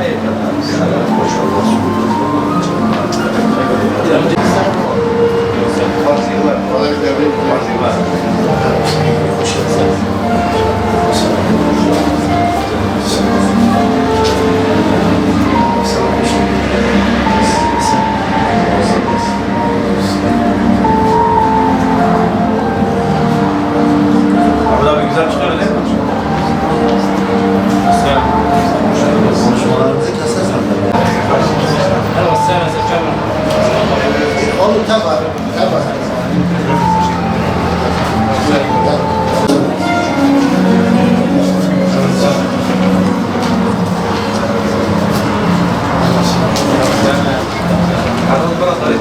Ahmet güzel çıkıyor değil mi? Güzel. Konuşmalarımızı kesersen de. Merhaba, sen nasıl çabuk? Olur tabii. Tabii.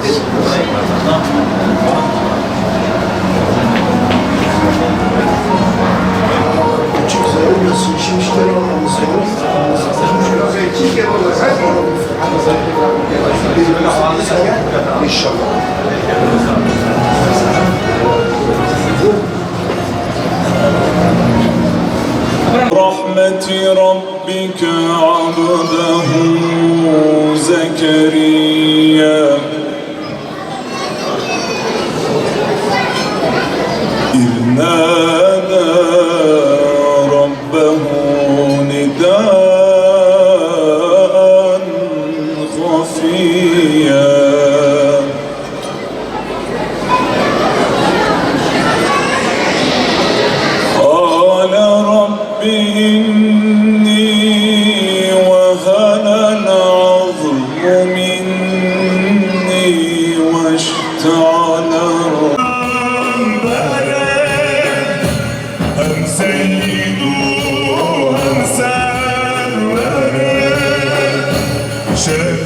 Küçük رحمة ربك عبده زكريا. إذ się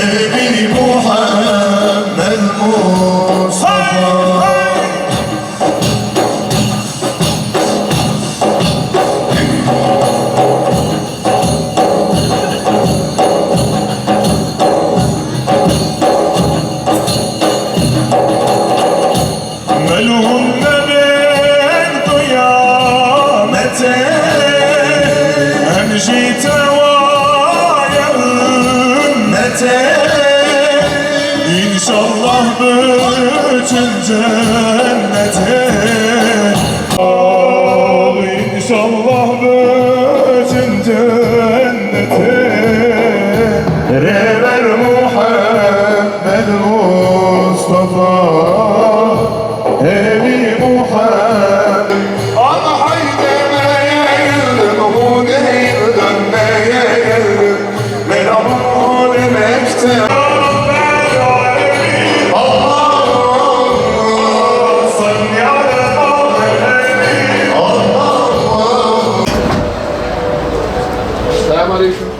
Ebi Muhammed Mustafa Melhum cennete İnşallah bütün cennete. Ah inşallah bütün cennete. Rever Muhammed Mustafa. Valeu, Maurício.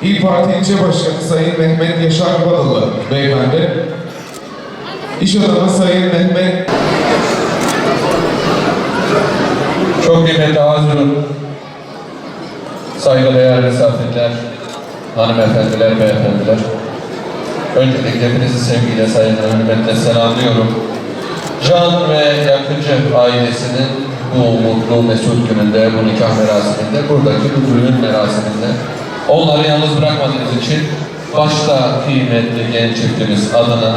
Parti İlçe Başkanı Sayın Mehmet Yaşar Badalı Beyefendi, İş adamı Sayın Mehmet Çok kıymetli hazırım. Saygıdeğer misafirler, hanımefendiler, beyefendiler. Öncelikle hepinizi sevgiyle, saygıyla, hürmetle selamlıyorum. Can ve Yakıcı ailesinin bu mutlu mesut gününde, bu nikah merasiminde, buradaki bu düğün merasiminde onları yalnız bırakmadığınız için başta kıymetli genç çiftimiz adına,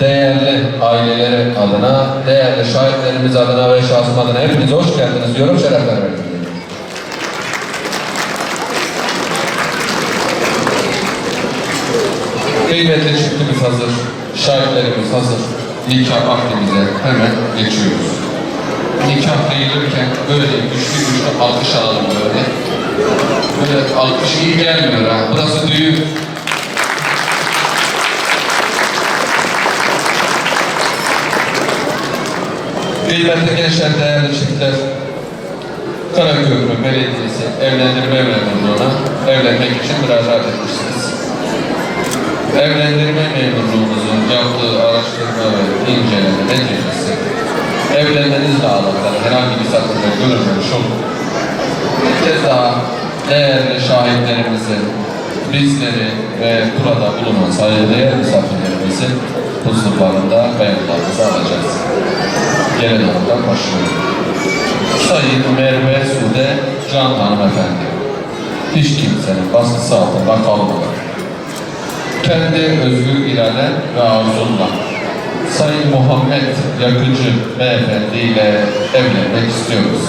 değerli aileleri adına, değerli şahitlerimiz adına ve şahsım adına hepinize hoş geldiniz diyorum, şerefler verdiniz. Kıymetli çiftimiz hazır, şahitlerimiz hazır. Nikah akdimize hemen geçiyoruz. Nikah değilirken böyle güçlü güçlü alkış alalım böyle. Böyle alkış iyi gelmiyor ha. Burası düğün. Kıymetli gençler, değerli çiftler, Karaköprü Belediyesi evlendirme memurluğuna evlenmek için müracaat etmişsiniz. Evlendirme memurluğumuzun yaptığı araştırma ve inceleme neticesi evlenmenizle alakalı herhangi bir sakınca görülmemiş olup bir kez daha değerli şahitlerimizi, bizleri ve burada bulunan saygıdeğer misafirlerimizi huzurlarında beyanlarımızı alacağız. Gelen oradan başlıyorum. Sayın Merve Sude Can Hanımefendi. Hiç kimsenin baskısı altında kalmadan kendi özgür irade ve arzunla Sayın Muhammed Yakıcı Beyefendi ile evlenmek istiyoruz.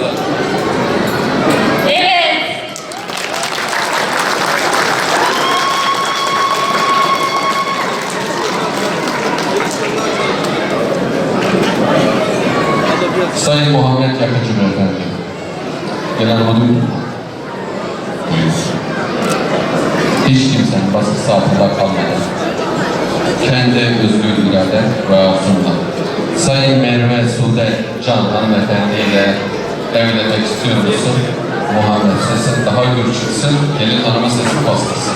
Evet. Muhammed Yakıcı Beyefendi. Ama duydun mu? Hiç kimsenin baskısı altında kalmadan kendi özgür irade ve arzumla Sayın Merve Sude Can Hanımefendi ile evlenmek istiyor musun? Muhammed sesin daha gür çıksın, gelin hanıma sesini bastırsın.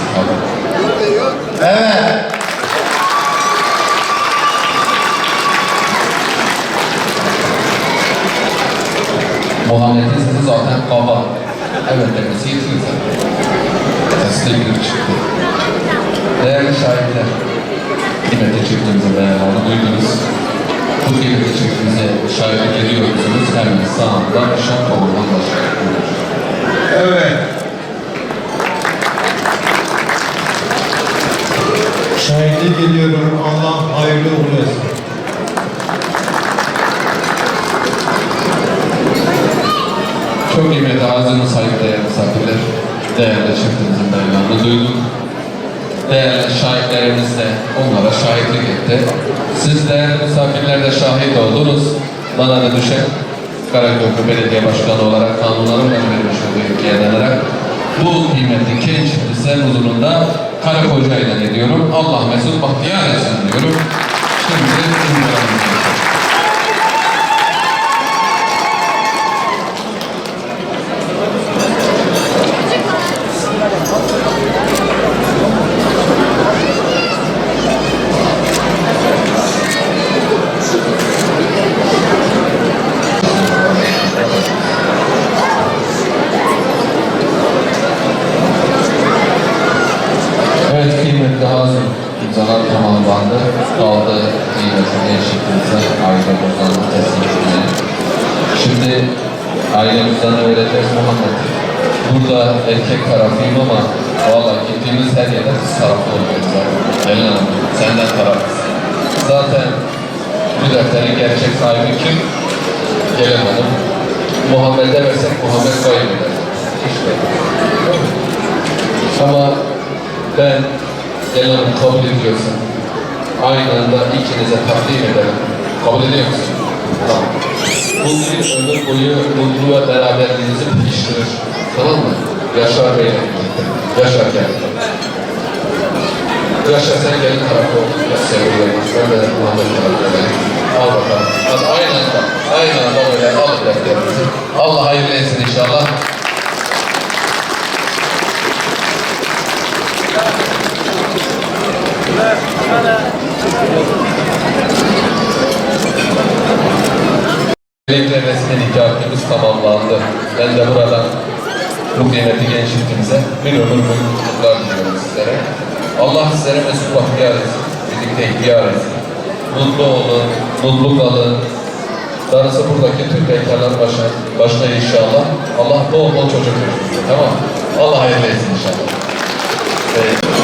Evet. Muhammed'in sesi zaten kaba. Evet demesi yetiyor zaten. Sesi de girip çıktı. Değerli şahitler, kıymetli çiftimize beyanlarını duydunuz. Bu kıymetli çiftimize şahitlik ediyor musunuz? Hemen sağında şan kolundan başlıyor. Evet. Şahitlik ediyorum. Allah hayırlı uğurlu Çok kıymetli ağzının saygıdeğer misafirler, değerli çiftimizin beyanlarını duyduk. Değerli şahitlerimiz de onlara şahitlik etti. Siz değerli misafirler de şahit oldunuz. Bana da düşen Karaköprü Belediye Başkanı olarak kanunların vermiş olduğu ilkiye dayanarak bu kıymetli genç çiftimizin huzurunda karı koca ilan ediyorum. Allah mesut bahtiyar etsin diyorum. Şimdi imzalarımızı tarafıyım ama valla gittiğimiz her yerde kız tarafı oluyoruz. Gelin Hanım, senden tarafısın. Zaten bu defterin gerçek sahibi kim? Gelin Hanım. Muhammed'e versek Muhammed kaybeder. İşte. Ama ben Cenab-ı kabul ediyorsam aynı anda ikinize takdim ederim. Kabul ediyor musun? Tamam. Bu bir ömür boyu mutlu ve beraberliğinizi pekiştirir. Tamam mı? Yaşar Bey'le yaşarken yaşarsan gel tarafı ya seviyorum. Ben de Muhammed Tarafı. Al bakalım. Bak aynen bak. Aynen bak öyle al biletlerimizi. Allah hayırlı etsin inşallah. Birlikte resmi nikahımız tamamlandı. Ben de buradan bu kıymetli genç çiftimize bir ömür boyu mutluluklar diliyorum sizlere. Allah sizlere mesut bahtiyar etsin, birlikte ihtiyar etsin. Mutlu olun, mutlu kalın. Darısı buradaki tüm bekarlar başına, başına inşallah. Allah bol bol çocuk versin. Tamam? Allah hayırlı etsin inşallah. Evet.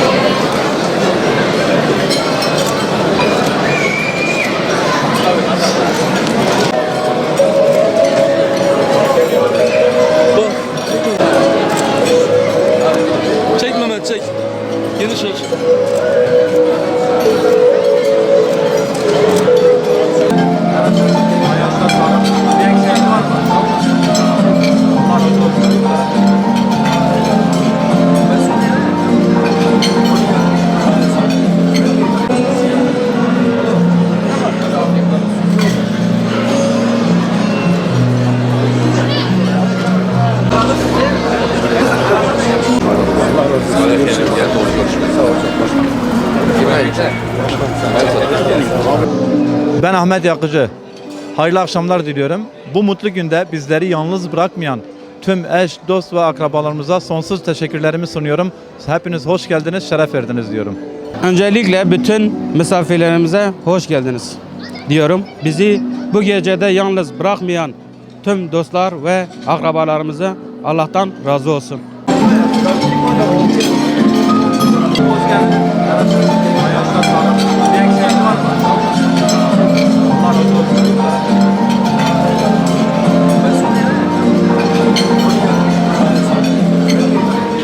Thank you. Ben Ahmet Yakıcı. Hayırlı akşamlar diliyorum. Bu mutlu günde bizleri yalnız bırakmayan tüm eş, dost ve akrabalarımıza sonsuz teşekkürlerimi sunuyorum. Hepiniz hoş geldiniz, şeref verdiniz diyorum. Öncelikle bütün misafirlerimize hoş geldiniz diyorum. Bizi bu gecede yalnız bırakmayan tüm dostlar ve akrabalarımıza Allah'tan razı olsun. Hoş geldin.